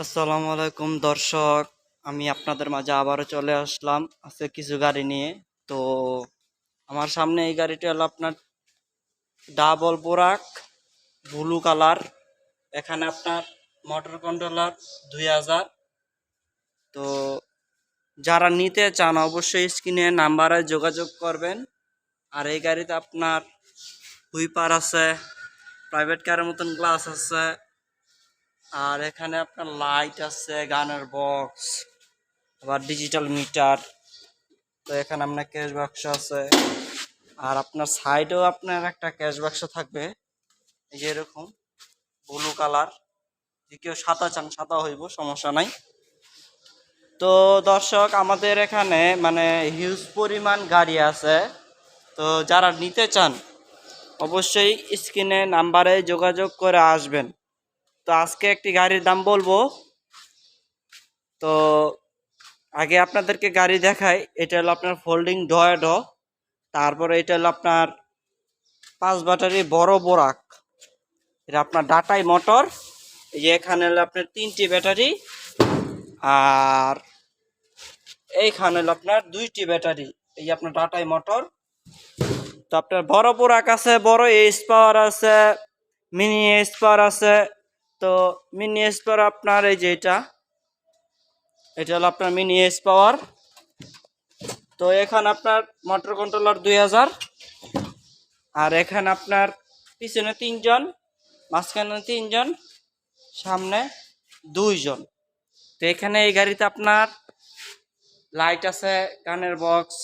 আসসালামু আলাইকুম, দর্শক। আমি আপনাদের মাঝে আবারও চলে আসলাম আজকে কিছু গাড়ি নিয়ে। তো আমার সামনে এই গাড়িটি হলো আপনার ডাবল বোরাক, ব্লু কালার। এখানে আপনার মোটর কন্ট্রোলার দুই হাজার। তো যারা নিতে চান অবশ্যই স্ক্রিনে নাম্বারে যোগাযোগ করবেন। আর এই গাড়িতে আপনার হুইপার আছে, প্রাইভেট কারের মতন গ্লাস আছে আর এখানে আপনার লাইট আছে, গানের বক্স আবার ডিজিটাল মিটার তো এখানে আপনার ক্যাশ বাক্স আছে। আর আপনার সাইডেও আপনার একটা ক্যাশ বাক্স থাকবে, এই যে এরকম ব্লু কালার যে কেউ সাদা চান, সাদা হইব, সমস্যা নাই। তো দর্শক, আমাদের এখানে মানে হিউজ পরিমাণ গাড়ি আছে। তো যারা নিতে চান, অবশ্যই স্ক্রিনে নাম্বারে যোগাযোগ করে আসবেন। আজকে একটি গাড়ির দাম বলব। তো আগে আপনাদেরকে গাড়ি দেখাই, এটা হলো আপনার ফোল্ডিং ডয়েড তারপরে এটা হলো আপনার পাঁচ ব্যাটারি বড় বোরাক এটা আপনার ডাটাই মোটর এই যে এখানে হলো আপনার তিনটি ব্যাটারি আর এইখানে হলো আপনার দুইটি ব্যাটারি এই আপনার ডাটাই মোটর তো আপনার বড় বোরাক আছে, বড় এইচ পাওয়ার আছে মিনি এইচ পাওয়ার আছে তো মিনি এস পাওয়ার আপনার এই যে এটা এটা হলো আপনার মিনি এস পাওয়ার তো এখানে আপনার মোটর কন্ট্রোলার দুই হাজার, আর এখানে আপনার পিছনে তিনজন, মাঝখানে তিনজন, সামনে দুইজন। তো এখানে এই গাড়িতে আপনার লাইট আছে, কানের বক্স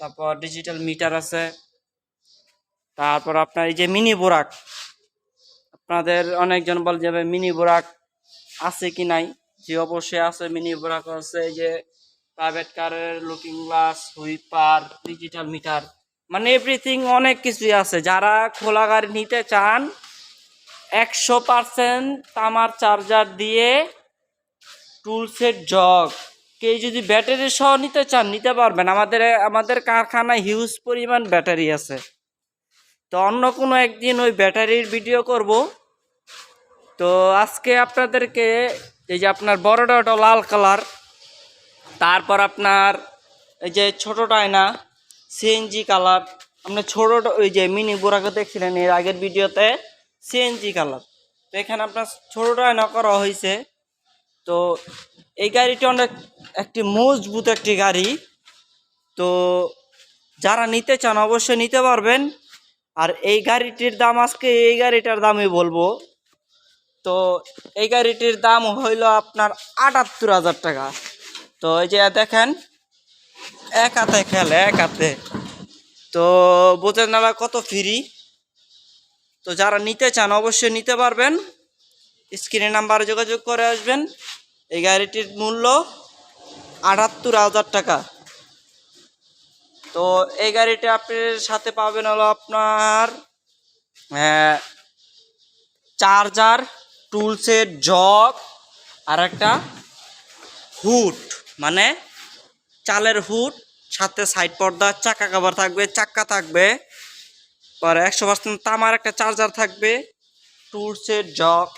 তারপর ডিজিটাল মিটার আছে, তারপর আপনার এই যে মিনি বোরাক আপনাদের অনেকজন বল যাবে, মিনি বোরাক আছে কি নাই? যে অবশ্যই আছে। মিনি বোরাক আছে যে প্রাইভেট কারের looking glass wiper digital meter মানে এভরিথিং অনেক কিছুই আছে। যারা খোলা গাড়ি নিতে চান, একশো পার্সেন্ট তামার চার্জার দিয়ে টুলসের জগ কে যদি ব্যাটারি সহ নিতে চান, নিতে পারবেন। আমাদের আমাদের কারখানায় হিউজ পরিমাণ ব্যাটারি আছে। তো অন্য কোনো একদিন ওই ব্যাটারির ভিডিও করব। তো আজকে আপনাদেরকে এই যে আপনার বড়টা ওটা লাল কালার, তারপর আপনার এই যে ছোটোটা না সিএনজি কালার আপনার ছোটোটা ওই যে মিনি বোরাকে দেখছিলেন এর আগের ভিডিওতে সিএনজি কালার। তো এখানে আপনার ছোটোটা আয়না করা হয়েছে। তো এই গাড়িটি অনেক একটি মজবুত একটি গাড়ি। তো যারা নিতে চান অবশ্যই নিতে পারবেন। আর এই গাড়িটির দাম আজকে এই গাড়িটার দামই বলব। তো এই গাড়িটির দাম হইল আপনার আটাত্তর হাজার টাকা। তো এই যে দেখেন, এক হাতে খেলে, এক হাতে। তো বোঝেন না কত ফ্রি তো যারা নিতে চান অবশ্যই নিতে পারবেন। স্ক্রিনে নাম্বারে যোগাযোগ করে আসবেন। এই গাড়িটির মূল্য আটাত্তর হাজার টাকা। তো এই গাড়িটা আপনার সাথে পাবেন হলো আপনার চার্জার টুলসের জগ, আর একটা হুট মানে চালের হুট সাথে সাইড পর্দা, চাকা কাভার থাকবে, চাক্কা থাকবে পরে একশো পার্সেন্ট তামার একটা চার্জার থাকবে টুলসের জগ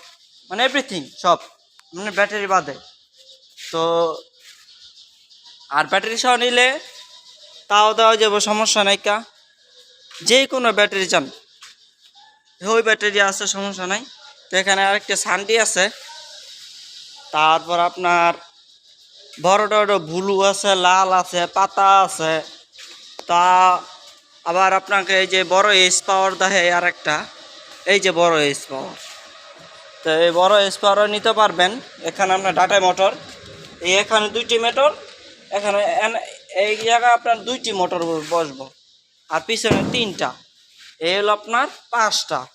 মানে এভরিথিং সব মানে ব্যাটারি বাদে। তো, আর ব্যাটারি সহ নিলে তাও দেওয়া যাবে, সমস্যা নাই কা। যে কোনো ব্যাটারি চান। ওই ব্যাটারি আছে, সমস্যা নাই। তো এখানে আরেকটা সানডি আছে। তারপর আপনার বড় বড় ভুলু আছে, লাল আছে, পাতা আছে। তা আবার আপনাকে এই যে বড় এস পাওয়ার দেখে আর একটা এই যে বড় এস পাওয়ার। তো এই বড় এস পাওয়ার নিতে পারবেন। এখানে আপনার ডাটা মোটর। এই এখানে দুইটি মোটর। এখানে এই জায়গায় আপনার দুইটি মোটর বসবো। আর পিছনে তিনটা। এই হলো আপনার পাঁচটা।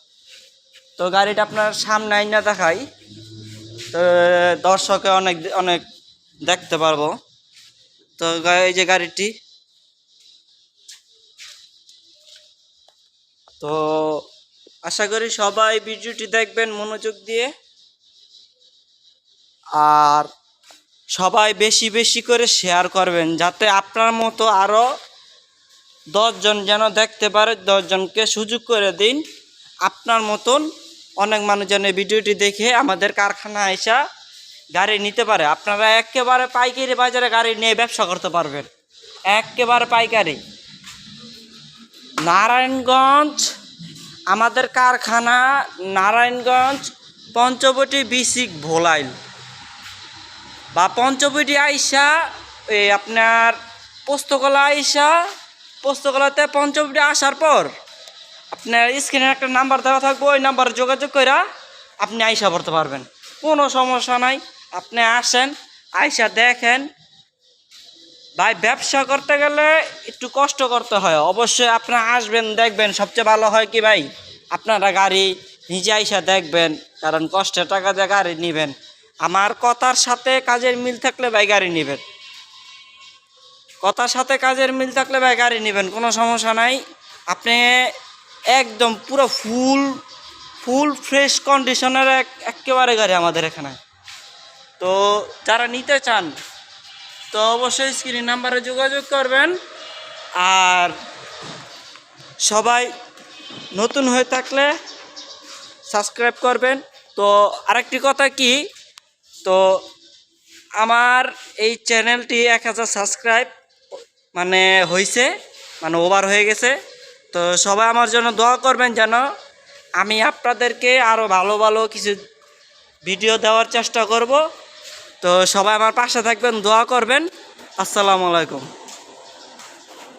তো গাড়িটা আপনার সামনে আইনা দেখাই। তো, দর্শকে অনেক অনেক দেখতে পারব। তো এই যে গাড়িটি। তো, আশা করি সবাই ভিডিওটি দেখবেন মনোযোগ দিয়ে। আর সবাই বেশি বেশি করে শেয়ার করবেন যাতে আপনার মতো আরও দশজন যেন দেখতে পারে, দশজনকে সুযোগ করে দিন। আপনার মতন অনেক মানুষ যেন এই ভিডিওটি দেখে আমাদের কারখানা আইসা গাড়ি নিতে পারে। আপনারা একেবারে পাইকারি বাজারে গাড়ি নিয়ে ব্যবসা করতে পারবেন। একেবারে পাইকারি। নারায়ণগঞ্জ, আমাদের কারখানা নারায়ণগঞ্জ, পঞ্চবটি বিসিক ভোলাইল। বা পঞ্চবটি আইসা এই আপনার পোস্তকলা আইসা পোস্তকলাতে পঞ্চবটি আসার পর আপনার স্ক্রিনে একটা নাম্বার দেওয়া থাকবে, ওই নাম্বারে যোগাযোগ করে আপনি আইসা পড়তে পারবেন। কোনো সমস্যা নাই, আপনি আসেন আইসা দেখেন। ভাই, ব্যবসা করতে গেলে একটু কষ্ট করতে হয়। অবশ্যই আপনারা আসবেন, দেখবেন সবচেয়ে ভালো হয় কি ভাই? আপনারা গাড়ি নিজে আইসা দেখবেন, কারণ কষ্টের টাকা দিয়ে গাড়ি নেবেন। আমার কথার সাথে কাজের মিল থাকলে ভাই গাড়ি নেবেন। কথার সাথে কাজের মিল থাকলে ভাই গাড়ি নেবেন, কোনো সমস্যা নাই। আপনি একদম পুরো ফুল ফুল ফ্রেশ কন্ডিশনের এক, একেবারে গাড়ি আমাদের এখানে। তো যারা নিতে চান, তো অবশ্যই স্ক্রিন নাম্বারে যোগাযোগ করবেন। আর সবাই নতুন হয়ে থাকলে সাবস্ক্রাইব করবেন। তো আরেকটি কথা কি তো আমার এই চ্যানেলটি এক হাজার সাবস্ক্রাইব মানে হয়েছে মানে ওভার হয়ে গেছে। তো সবাই আমার জন্য দোয়া করবেন যেন আমি আপনাদেরকে আরও ভালো ভালো কিছু ভিডিও দেওয়ার চেষ্টা করব। তো সবাই আমার পাশে থাকবেন, দোয়া করবেন। আসসালামু আলাইকুম।